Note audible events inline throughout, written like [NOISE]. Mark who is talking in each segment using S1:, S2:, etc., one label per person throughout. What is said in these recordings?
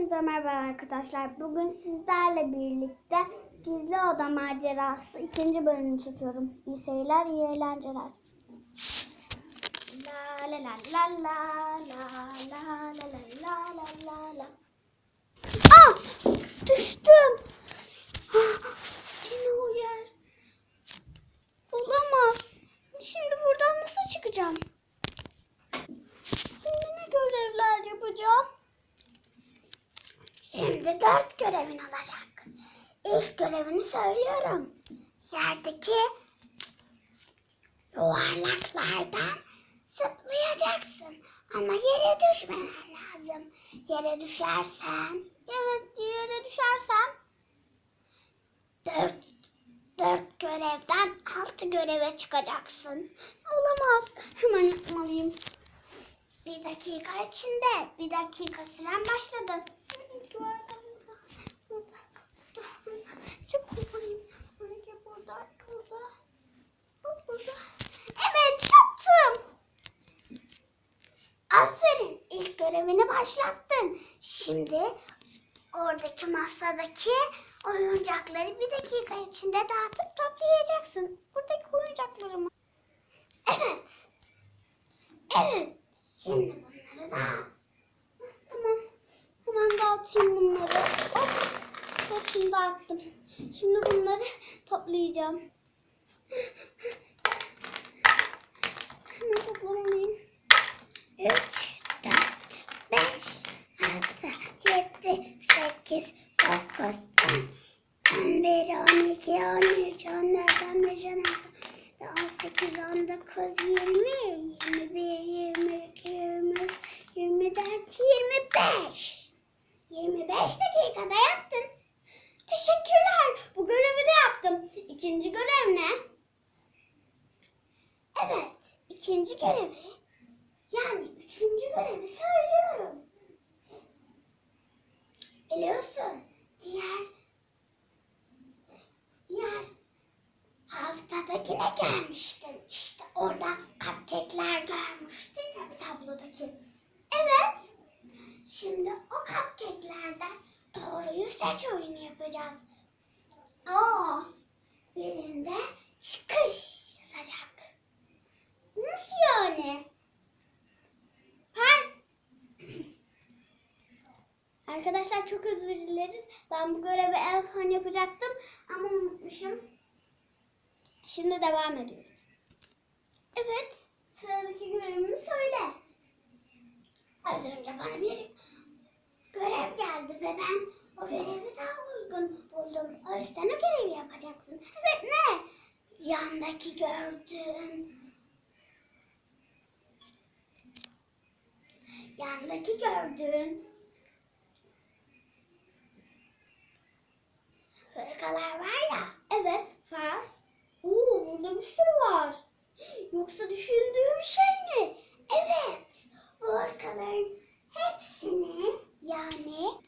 S1: Hepinize merhaba arkadaşlar. Bugün sizlerle birlikte Gizli Oda Macerası ikinci bölümünü çekiyorum. İyi seyirler, iyi eğlenceler. La la la la la la la la la la la la la. Ah! Düştüm. Ah, Yine o yer. Olamaz. Şimdi buradan nasıl çıkacağım? Şimdi ne görevler yapacağım? Şimdi dört görevin olacak. İlk görevini söylüyorum. Yerdeki yuvarlaklardan zıplayacaksın. Ama yere düşmemen lazım. Yere düşersen, evet yere düşersen dört, dört görevden altı göreve çıkacaksın. Olamaz. Hemen yapmalıyım. Bir dakika içinde. Bir dakika süren başladı. İlk vardı burada. Burada. Burada. Burada. Çok korkulayım. Öyle burada. Burada. Hop burada. Evet yaptım. Aferin. İlk görevini başlattın. Şimdi oradaki masadaki oyuncakları bir dakika içinde dağıtıp toplayacaksın. Buradaki oyuncakları mı? Evet. Evet. Şimdi bunları dağıt. Tamam. Hemen dağıtayım bunları. Hop. Hepsini dağıttım. Şimdi bunları toplayacağım. Hemen toplamalıyım beş, altı, yedi, sekiz, dokuz, on, on bir, on iki, on üç, on dört, on beş, on altı, on sekiz, on dokuz, yirmi, yirmi bir, yirmi iki, yirmi üç, yirmi dört, yirmi beş. Yirmi beş dakikada yaptın. Teşekkürler. Bu görevi de yaptım. İkinci görev ne? Evet. ikinci görev yani üçüncü görevi söylüyorum. Biliyorsun, diğer diğer haftadakine gelmiştin. İşte orada cupcake'ler görmüştün ya tablodaki. Evet. Şimdi o cupcake'lerden doğruyu seç oyunu yapacağız. Aa, birinde çıkış yazacak. Nasıl yani? Her... Arkadaşlar çok özür dileriz. Ben bu görevi en son yapacaktım ama unutmuşum. Şimdi devam ediyorum. Evet, sıradaki görevimi söyle. Az önce bana bir görev geldi ve ben o görevi daha uygun buldum. O yüzden o görevi yapacaksın. Evet ne? Yandaki gördüğün yandaki gördüğün hırkalar var ya. Evet var. Oo burada bir sürü var. Yoksa düşündüğüm şey mi? Evet. Bu hırkaların hepsini yani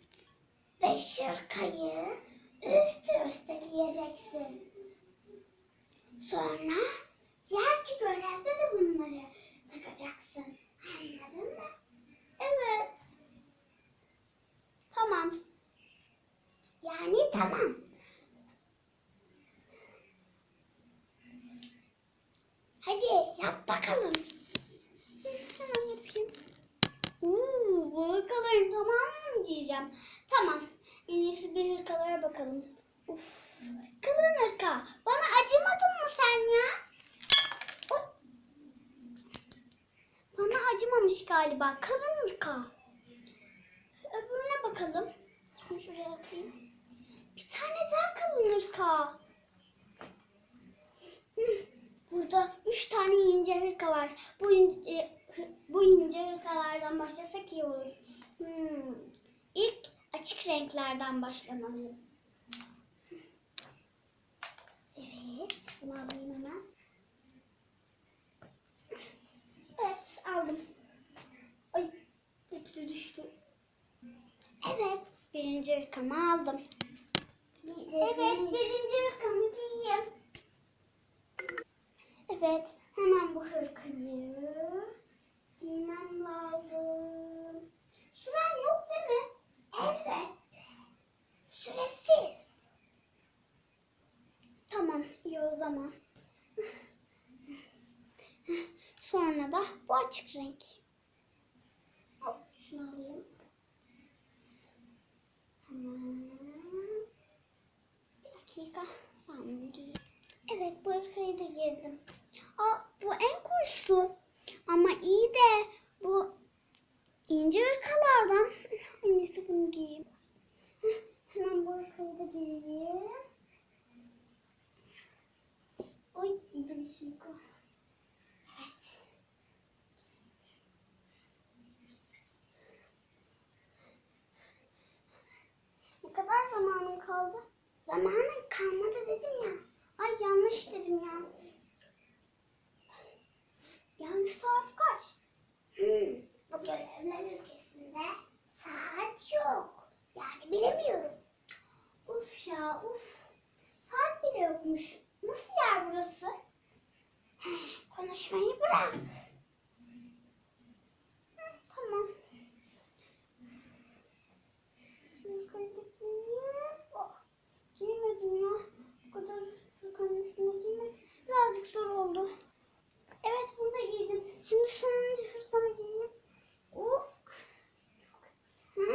S1: beş hırkayı üst üste giyeceksin. Sonra diğer görevde de bunları takacaksın. Anladın mı? Evet. Tamam. Yani tamam. Hadi yap bakalım. Hemen yapayım. Oo, bu hırkaların tamamını mı giyeceğim? Tamam. En iyisi bir hırkalara bakalım. Uf. Kalın hırka. Bana acımadın mı sen ya? Bana acımamış galiba. Kalın hırka. Öbürüne bakalım. Şunu şuraya asayım. Bir tane daha kalın hırka. Burada üç tane ince hırka var. Bu ince, bu ince hırkalardan başlasak iyi olur. Hmm. İlk açık renklerden başlamalıyım. Evet, bunu alayım hemen. Evet, aldım. Ay, hepsi düştü. Evet, birinci hırkamı aldım. Evet, birinci hırkamı giyeyim. Evet, hemen bu hırkayı giymem lazım. Süren yok değil mi? Evet, süresiz. Tamam, iyi o zaman. Sonra da bu açık renk. Hop, şunu alayım. Tamam. Bir dakika. Tamam, Evet, bu arkayı da girdim. Aa, bu en koyusu. Ama iyi de bu ince ırkalardan. [LAUGHS] İyisi bunu giyeyim. Hemen bu ırkayı da giyeyim. Oy. Evet. Ne kadar zamanım kaldı? Zamanım kalmadı dedim ya. Ay yanlış dedim ya. Yani saat kaç? Hmm, bu görevler ülkesinde saat yok. Yani bilemiyorum. Uf ya uf. Saat bile yokmuş. Nasıl yer burası? Heh, Konuşmayı bırak. Hı, tamam. Şunu kaydık giyeyim. Oh, giyemedim ya. Bu kadar hırkanın üstüne giymek birazcık zor oldu. Evet bunu da giydim. Şimdi sonuncu hırkamı giyeyim. Oh. Hı?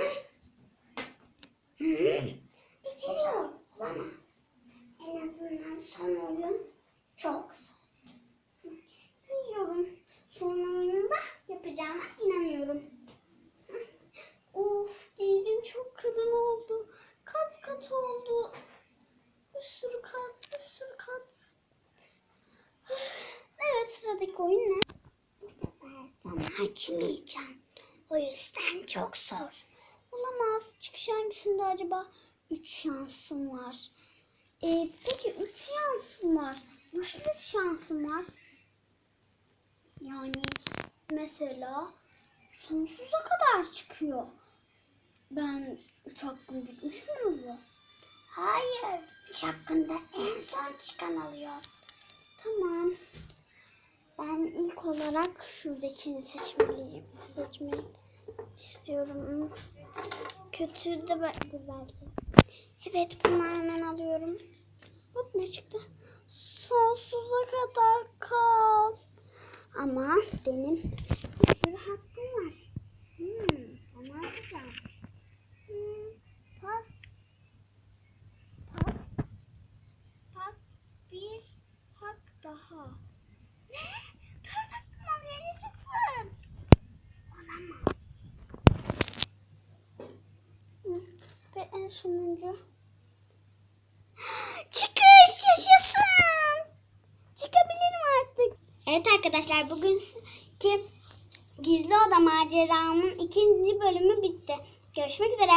S1: Hı? Bitiriyor. Olamaz. En azından son oyun çok zor. Hı, Giyiyorum. Son oyunu da yapacağıma inanıyorum. Hı. Of giydim çok kalın oldu. Kat kat oldu. Bir sürü kat, bir sürü kat. Evet sıradaki oyun ne? Bu sefer açmayacağım. O yüzden çok zor. Olamaz. Çıkış hangisinde acaba? Üç şansım var. Ee, peki üç şansım var. Nasıl üç şansım var? Yani mesela sonsuza kadar çıkıyor. Ben üç hakkım bitmiş mi oluyor? Hayır. Üç hakkında en son çıkan alıyor. Tamam. Ben ilk olarak şuradakini seçmeliyim. Seçmek istiyorum. Kötü de belki. Evet bunu hemen alıyorum. Hop ne çıktı? Sonsuza kadar kal. Ama benim bir hakkım var. Hmm, onu alacağım. Hmm, pas. Pas. Pas. Bir hak daha. Ne? Dört hakkım var. Yeni çıksın. Olamaz. Hı, Ve en sonuncu. [GASPS] Çıkış yaşasın. Çıkabilirim artık. Evet arkadaşlar bugünkü gizli oda maceramın ikinci bölümü bitti. Görüşmek üzere.